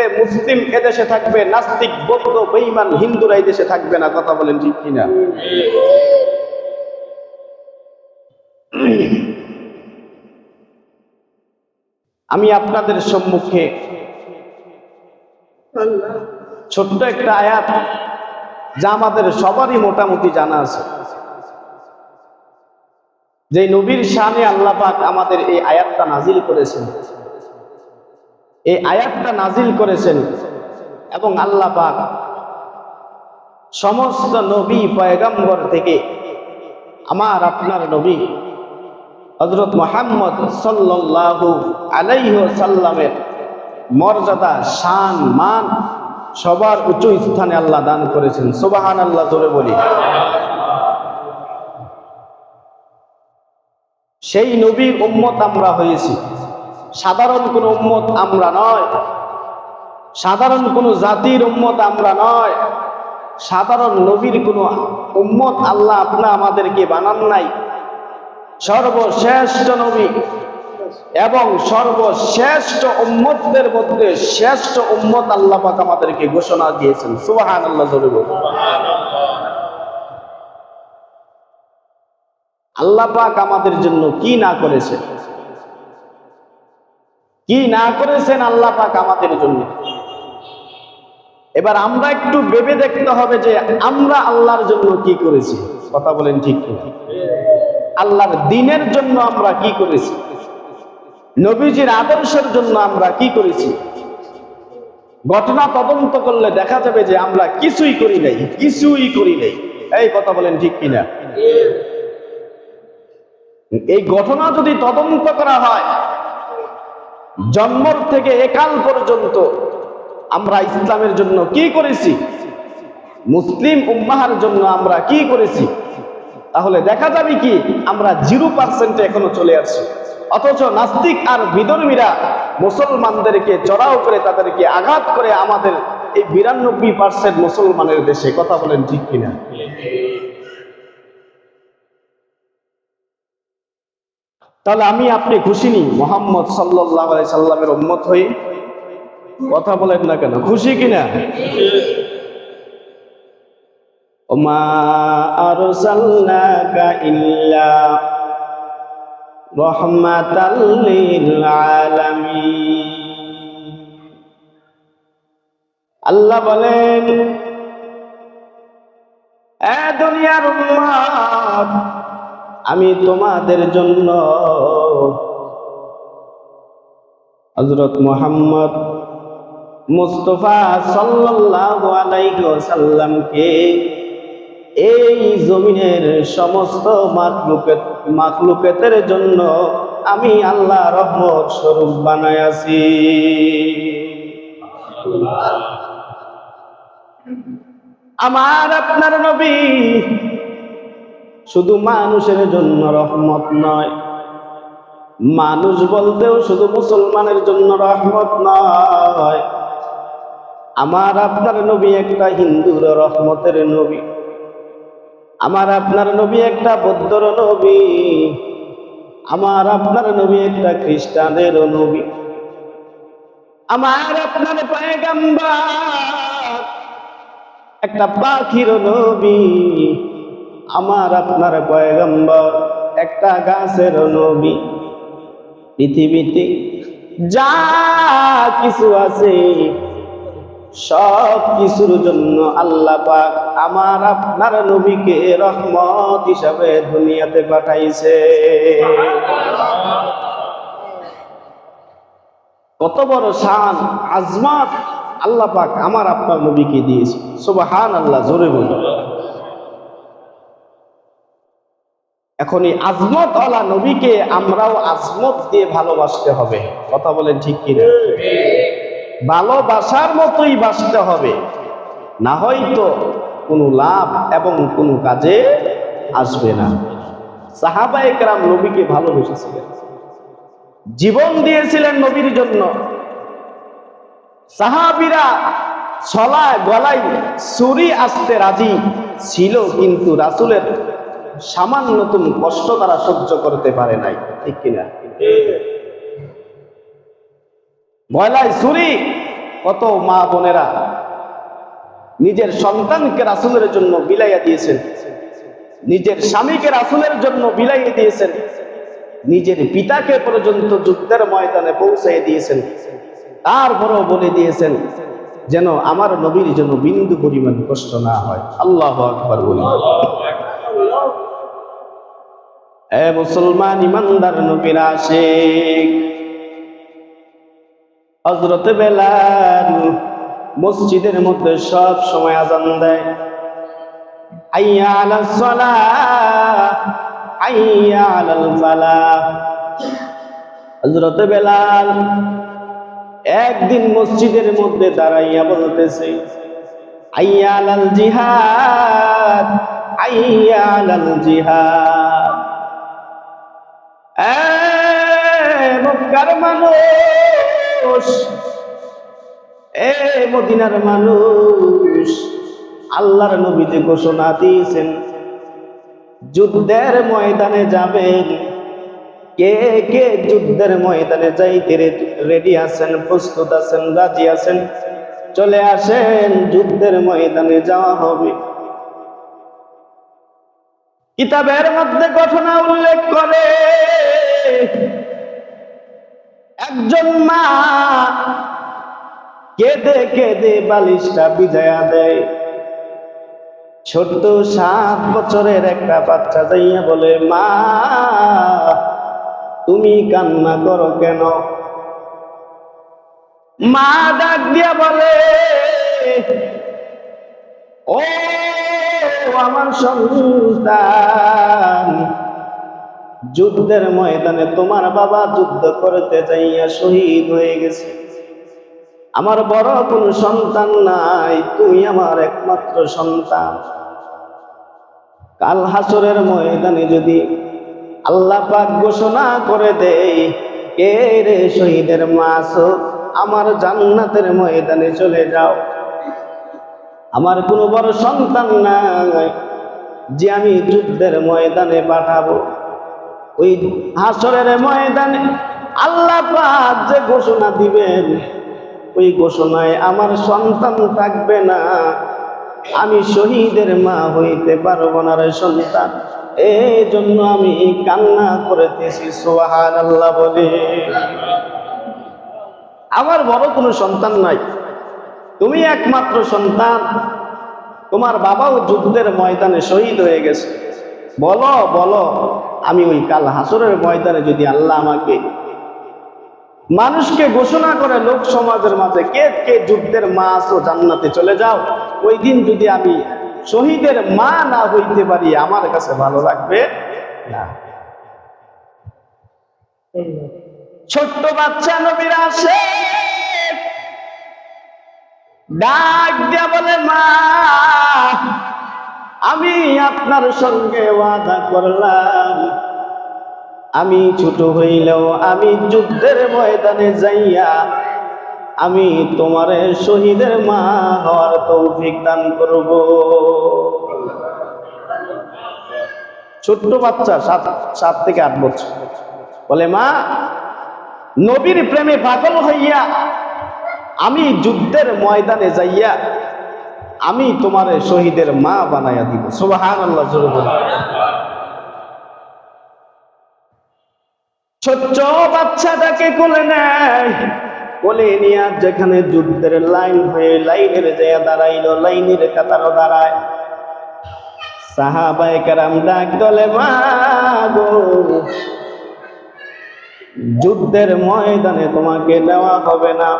থাকবে, মুসলিম এদেশে থাকবে, নাস্তিক, বৌদ্ধ, বেঈমান, হিন্দুরা এই দেশে থাকবে না, কথা বলেন ঠিক কিনা? আমি আপনাদের সম্মুখে ছোট্ট একটা আয়াত যা আমাদের সবারই মোটামুটি জানা আছে। যে নবীর শানে আল্লাহ পাক আমাদের এই আয়াতটা নাজিল করেছেন। এই আয়াতটা নাজিল করেছেন এবং আল্লাহ পাক সমস্ত নবী পয়গম্বর থেকে আমার আপনার নবী হজরত মোহাম্মদ সাল্লাল্লাহু আলাইহি সাল্লামের মর্যাদা, শান, মান সবার উচ্চ স্থানে আল্লাহ দান করেছেন। সুবাহান আল্লাহ জোরে বলি। সেই নবীর উম্মত আমরা হয়েছি। সাধারণ কোন উম্মত আমরা নয়। সাধারণ কোন জাতির উম্মত আমরা নয়। সাধারণ নবীর কোন উম্মত আল্লাহ আপনা আমাদেরকে বানান নাই। সর্বশ্রেষ্ঠ নবী এবং সর্বশ্রেষ্ঠ উম্মতদের মধ্যে শ্রেষ্ঠ উম্মত আল্লাহ পাক আমাদেরকে ঘোষণা দিয়েছেন। সুবাহান আল্লাহ। আল্লাহ পাক আমাদের জন্য কি না করেছেন কি না করেছেন আল্লাহ পাক আমাদের জন্য? এবার আমরা একটু ভেবে দেখতে হবে যে আমরা আল্লাহর জন্য কি করেছি। কথা বলেন ঠিক আল্লাহর দিনের জন্য আমরা কি করেছি? নবীজির আদর্শের জন্য আমরা কি করেছি? ঘটনা তদন্ত করলে দেখা যাবে যে আমরা কিছুই করি নাই, কিছুই করি নাই। এই কথা বলেন ঠিক কিনা? এই ঘটনা যদি তদন্ত করা হয় জন্মর থেকে একাল পর্যন্ত আমরা ইসলামের জন্য কি করেছি? মুসলিম উম্মাহার জন্য আমরা কি করেছি? তাহলে দেখা যাবে কি, আমরা জিরো পার্সেন্টে এখনও চলে আসছি অথচ নাস্তিক আর বিধর্মীরা মুসলমানদেরকে চড়াও করে তাদেরকে আঘাত করে আমাদের এই বিরানব্বই পার্সেন্ট মুসলমানের দেশে, কথা বলেন ঠিক কিনা? তাহলে আমি আপনি খুশি নি? মোহাম্মদ সাল্লাহ সাল্লামের উম্মত হয়ে কথা বলেন না কেন? খুশি কিনা? আল্লাহ বলেন, এ দুনিয়ার উম্মত আমি তোমাদের জন্য হজরত মোহাম্মদ মুস্তফা ওয়াসাল্লামকে এই জমিনের সমস্ত মাখলুকাত, মাখলুকাতের জন্য আমি আল্লাহ রহমত স্বরূপ বানায় আছি আমার আপনার নবী শুধু মানুষের জন্য রহমত নয়। মানুষ বলতেও শুধু মুসলমানের জন্য রহমত নয়। আমার আপনার নবী একটা হিন্দুর রহমতের নবী। আমার আপনার নবী একটা বৌদ্ধর নবী। আমার আপনার নবী একটা খ্রিস্টানের নবী। আমার আপনার পায়গাম্বার একটা পাখির নবী। আমার আপনার পয়গম্বর, একটা গাছের নবী। পৃথিবীতে যা কিছু আছে, সব কিছুর জন্য আল্লাহ পাক আমার আপনার নবীকে রহমত হিসাবে দুনিয়াতে পাঠাইছে। কত বড় শান, আজমাত আল্লাহ পাক আমার আপনার নবীকে দিয়েছে। সুবহান আল্লাহ জোরে বলুন। এখন এই আজমত আলা নবীকে আমরাও আজমত দিয়ে ভালোবাসতে হবে। কথা বলেন ঠিক কিনা? ভালোবাসার মতোই বাসতে হবে। না হয়তো কোনো লাভ এবং কোনো কাজে আসবে না। সাহাবা একরাম নবীকে ভালোবেসেছিলেন। জীবন দিয়েছিলেন নবীর জন্য। সাহাবিরা ছলায় গলায় ছুরি আসতে রাজি ছিল কিন্তু রাসুলের সামান্যতম কষ্ট তারা সহ্য করতে পারে নাই। ঠিক কিনা? গলায় ছুরি কত মা বোনেরা নিজের সন্তানকে রাসুলের জন্য বিলাইয়া দিয়েছেন। নিজের স্বামীকে রাসুলের জন্য বিলাইয়ে দিয়েছেন। নিজের পিতাকে পর্যন্ত যুদ্ধের ময়দানে পৌঁছাই দিয়েছেন। তারপরও বলে দিয়েছেন যেন আমার নবীর জন্য বিন্দু পরিমাণ কষ্ট না হয়। আল্লাহ আকবর বলি। এ মুসলমান ইমানদার নবীর আশেক। হজরত বেলাল মসজিদের মধ্যে সব সময় আজান দেয়। আইয়া আইয়া আলাল ফালাহ। হযরত বেলাল একদিন মসজিদের মধ্যে দাঁড়াইয়া বলতেছে, আইয়া আলাল জিহাদ, আইয়া আলাল জিহাদ। মানুষ, এ মদিনার মানুষ, আল্লাহর নবী যে ঘোষণা দিয়েছেন, যুদ্ধের ময়দানে যাবেন। কে কে যুদ্ধের ময়দানে যাইতে রেডি আছেন, প্রস্তুত আছেন, রাজি আছেন? চলে আসেন, যুদ্ধের ময়দানে যাওয়া হবে। কিতাবের মধ্যে ঘটনা উল্লেখ করে একজন মা কেঁদে কেঁদে বালিশটা বিজায়া দেয়। ছোট্ট সাত বছরের একটা বাচ্চা যাইয়া বলে, মা, তুমি কান্না করো কেন? মা ডাক দিয়া বলে, ও আমার সন্তান যুদ্ধের ময়দানে তোমার বাবা যুদ্ধ করতে যাইয়া শহীদ হয়ে গেছে। আমার বড় কোন সন্তান নাই, তুই আমার একমাত্র সন্তান। কাল হাসরের ময়দানে যদি আল্লাহ পাক ঘোষণা করে দেয়, কে রে শহীদের মাস আমার জান্নাতের ময়দানে চলে যাও। আমার কোনো বড় সন্তান নাই যে আমি যুদ্ধের ময়দানে পাঠাবো। ওই হাসরের ময়দানে আল্লাহ পাক যে ঘোষণা দিবেন, ওই ঘোষণায় আমার সন্তান থাকবে না। আমি শহীদের মা হইতে পারব না রে সন্তান। এই জন্য আমি কান্না করেতেছি সোহান আল্লাহ বলে। আমার বড় কোনো সন্তান নাই। তুমি একমাত্র সন্তান। তোমার বাবাও যুদ্ধের ময়দানে শহীদ হয়ে গেছে। বলো বলো। আমি ওই কাল হাসরের ময়দানে যদি আল্লাহ আমাকে মানুষকে ঘোষণা করে, লোক সমাজের মাঝে কে কে যুদ্ধের মা আসো জান্নাতে চলে যাও, ওই দিন যদি আমি শহীদের মা না হইতে পারি, আমার কাছে ভালো লাগবে না। ছোট্ট বাচ্চা নবীর আসে ডাক দিয়া বলে, মা, আমি আপনার সঙ্গে ওয়াদা করলাম। আমি ছোট হইলেও আমি যুদ্ধের ময়দানে যাইয়া, আমি তোমার শহীদের মা হওয়ার তৌফিক দান করব। ছোট্ট বাচ্চা, সাত সাত থেকে আট বছর। বলে, মা, নবীর প্রেমে পাগল হইয়া আমি যুদ্ধের ময়দানে যাইয়া আমি তোমার শহীদের মা বানাইয়া দিব। সুবাহান আল্লাহ জোরে বলে। ছোট্ট বাচ্চাটাকে কোলে নেয়। কোলে নিয়ে যেখানে যুদ্ধের লাইন হয়ে লাইনের জায়গা দাঁড়াইলো, লাইনের কাতারও দাঁড়ায় সাহাবাই কারাম ডাক দলে, মা গো, যুদ্ধের ময়দানে তোমাকে নেওয়া হবে না।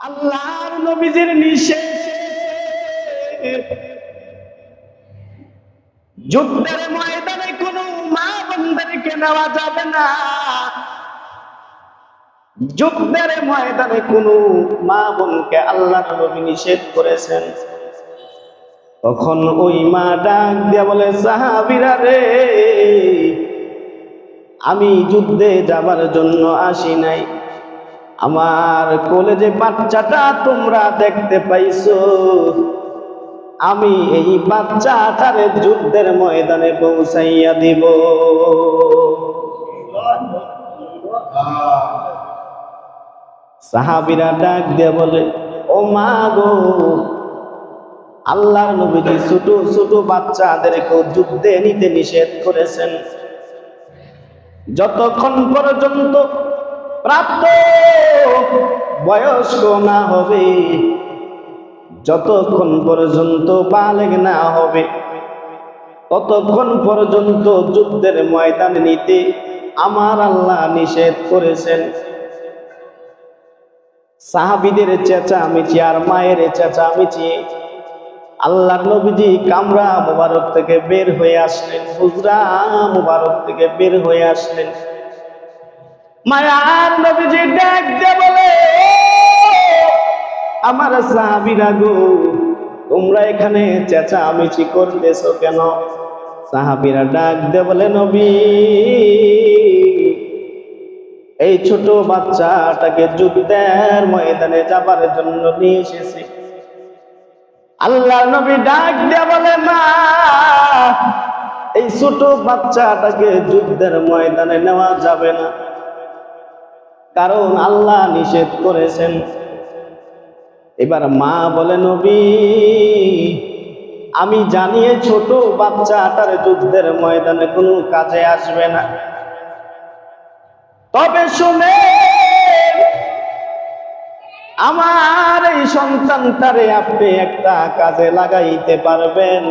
আল্লাহর নবীজির নিষেধ যুদ্ধের ময়দানে কোনো মা বন্ধুকে নেওয়া যাবে না। যুদ্ধের ময়দানে কোনো মা বোনকে আল্লাহ নবী নিষেধ করেছেন। তখন ওই মা ডাক দিয়া বলে, সাহাবিরা রে, আমি যুদ্ধে যাবার জন্য আসি নাই। আমার কলেজে বাচ্চাটা তোমরা দেখতে পাইছো আমি এই বাচ্চা আকারে যুদ্ধের ময়দানে পৌঁছাইয়া দিব। সাহাবিরা ডাক দিয়ে বলে, ও মা গো আল্লাহ নবীজি ছোট ছোট বাচ্চাদেরকে যুদ্ধে নিতে নিষেধ করেছেন। যতক্ষণ পর্যন্ত প্রাপ্ত বয়স্ক না হবে যতক্ষণ পর্যন্ত বালেগ না হবে, ততক্ষণ পর্যন্ত যুদ্ধের ময়দান নিতে আমার আল্লাহ নিষেধ করেছেন। সাহাবিদের চেঁচা চেঁচামেচি আর মায়ের চেঁচা চেঁচামেচি আল্লাহ নবীজি কামরা মুবারক থেকে বের হয়ে আসলেন হুজরা মুবারক থেকে বের হয়ে আসলেন। মায়ার নবীজি ডাক দিয়ে বলে আমার সাহাবিরা গো, তোমরা এখানে চেঁচামেচি করতেছো কেন? সাহাবিরা ডাক দে বলে, নবী, এই ছোট বাচ্চাটাকে যুদ্ধের ময়দানে যাবার জন্য নিয়ে এসেছি। আল্লাহ নবী ডাক দে বলে, মা, এই ছোট বাচ্চাটাকে যুদ্ধের ময়দানে নেওয়া যাবে না। কারণ আল্লাহ নিষেধ করেছেন। এবার মা বলে, নবী, আমি জানিয়ে ছোট বাচ্চাটার যুদ্ধের ময়দানে কোনো কাজে আসবে না। তবে শুনে আমার এই সন্তানটারে আপনি একটা কাজে লাগাইতে পারবেন।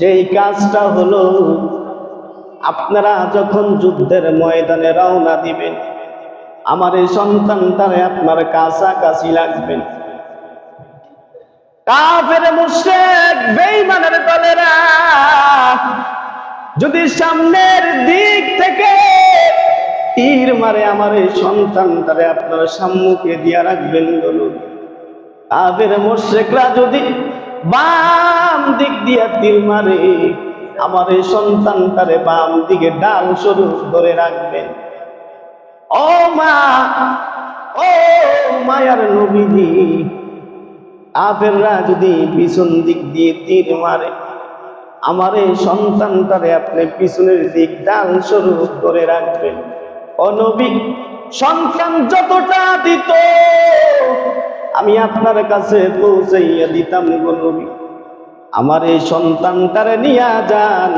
যেই কাজটা হলো, আপনারা যখন যুদ্ধের ময়দানে রওনা দিবেন, আমার এই সন্তানটারে আপনার কাছাকাছি লাগবেন কাফের মুশরিক বেঈমানের দলেরা যদি সামনের দিক থেকে তীর মারে আমার এই সন্তানটারে আপনার সম্মুখে দিয়া রাখবেন বলুন। কাফের মুশরিকরা যদি বাম দিক দিয়া তীর মারে, আমার এই সন্তানটারে বাম দিকে ডাল স্বরূপ ধরে রাখবেন। ও মা, ও মায়ার নবীজি কাফেররা যদি পিছন দিক দিয়ে তীর মারে, আমার এই সন্তানটারে আপনি পিছনের দিক ডাল স্বরূপ করে রাখবেন। অনবিক সন্তান যতটা দিত, আমি আপনার কাছে পৌঁছাইয়া দিতাম গো আমার এই সন্তানটারে নিয়া যান,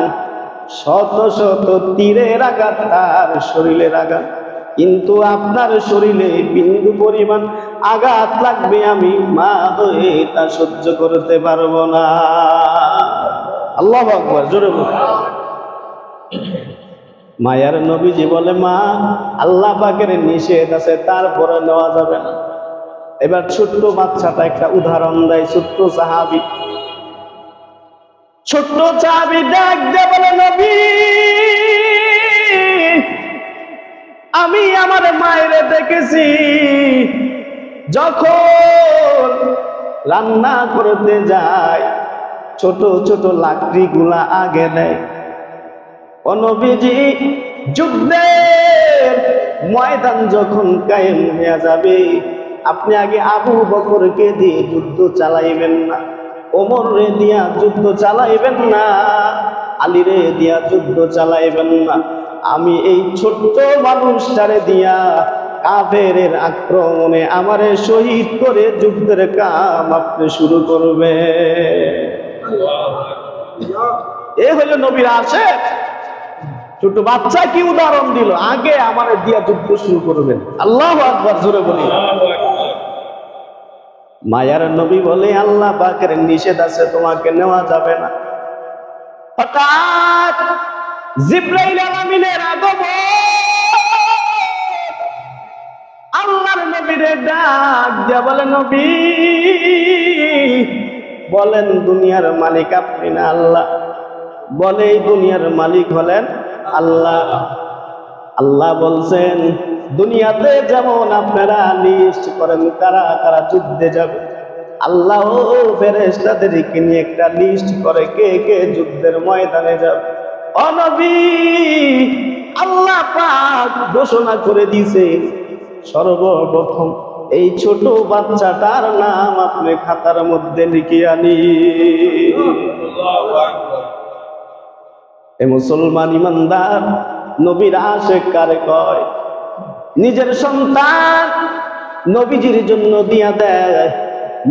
শত শত তীরের আঘাত তার শরীরের আঘাত। কিন্তু আপনার শরীরে বিন্দু পরিমাণ আঘাত লাগবে, আমি মা হয়ে তা সহ্য করতে পারব না। আল্লাহ আকবর, জোরে। মায়ার নবীজি বলে, মা, আল্লাহ পাকের নিষেধ আছে, তারপরে নেওয়া যাবে না। এবার ছোট্ট বাচ্চাটা একটা উদাহরণ দেয়, ছোট্ট সাহাবি। ছোট্ট চাবি ডাক দে বলে, নবী আমি আমার মায়ের দেখেছি। যখন রান্না করতে যায়, ছোট ছোট লাকড়ি গুলা আগে দেয় অনবিজি যুদ্ধের ময়দান যখন কায়েম হয়ে যাবে, আপনি আগে আবু বকরকে দিয়ে যুদ্ধ চালাইবেন না ওমর রে দিয়া যুদ্ধ চালাইবেন না আলী রে দিয়া যুদ্ধ চালাইবেন না। আমি এই ছোট্ট মানুষটারে দিয়া কাফের আক্রমণে আমারে শহীদ করে যুদ্ধের কাম আপনি শুরু করবে। এ হলো নবীর আসে ছোট বাচ্চা কি উদাহরণ দিল? আগে আমার দিয়া যুদ্ধ শুরু করবেন। আল্লাহ আকবার, জোরে বলি। মায়ার নবী বলে, আল্লাহ পাকের নিষেধ আছে, তোমাকে নেওয়া যাবে না। হঠাৎ জিব্রাইল আলামিনের আগমন। আল্লাহর নবীরে ডাক দিয়া বলে, নবী, বলেন দুনিয়ার মালিক আপনি না আল্লাহ? বলে দুনিয়ার মালিক হলেন আল্লাহ। আল্লাহ বলছেন, দুনিয়াতে যেমন আপনারা লিস্ট করেন কারা কারা যুদ্ধে যাবে। আল্লাহ ফেরেস্তাদেরকে নিয়ে একটা লিস্ট করে কে কে যুদ্ধের ময়দানে যাবে। আল্লাহ পাক ঘোষণা করে দিয়েছে, সর্বপ্রথম এই ছোট বাচ্চাটার নাম আপনি খাতার মধ্যে লিখে আনি। এ মুসলমান ইমানদার, নবীর আশে কারে কয়, নিজের সন্তান নবীজির জন্য দিয়া দেয়,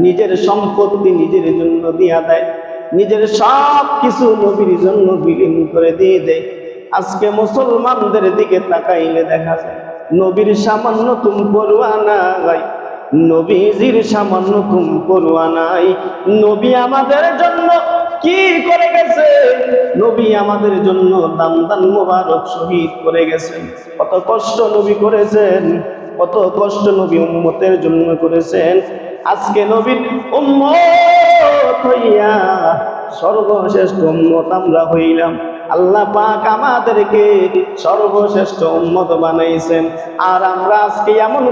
নিজের সম্পত্তি নিজের জন্য দিয়া দেয়। নিজের সব কিছু নবীর জন্য বিলীন করে দিয়ে দেয়। আজকে মুসলমানদের দিকে তাকাইলে দেখা যায়, নবীর সামান্য তুম পড়ুয়া নাই, নবীজির সামান্য তুম পড়ুয়া নাই। নবী আমাদের জন্য কি করে গেছে? নবী আমাদের জন্য দান দান মোবারক শহীদ করে গেছেন কত কষ্ট নবী করেছেন, কত কষ্ট নবী উম্মতের জন্য করেছেন। আজকে নবীর উম্মত হইয়া সর্বশ্রেষ্ঠ উম্মত আমরা হইলাম। আল্লাহ পাক আমাদেরকে সর্বশ্রেষ্ঠ উন্মত বানাইছেন। আর আমরা আজকে এমন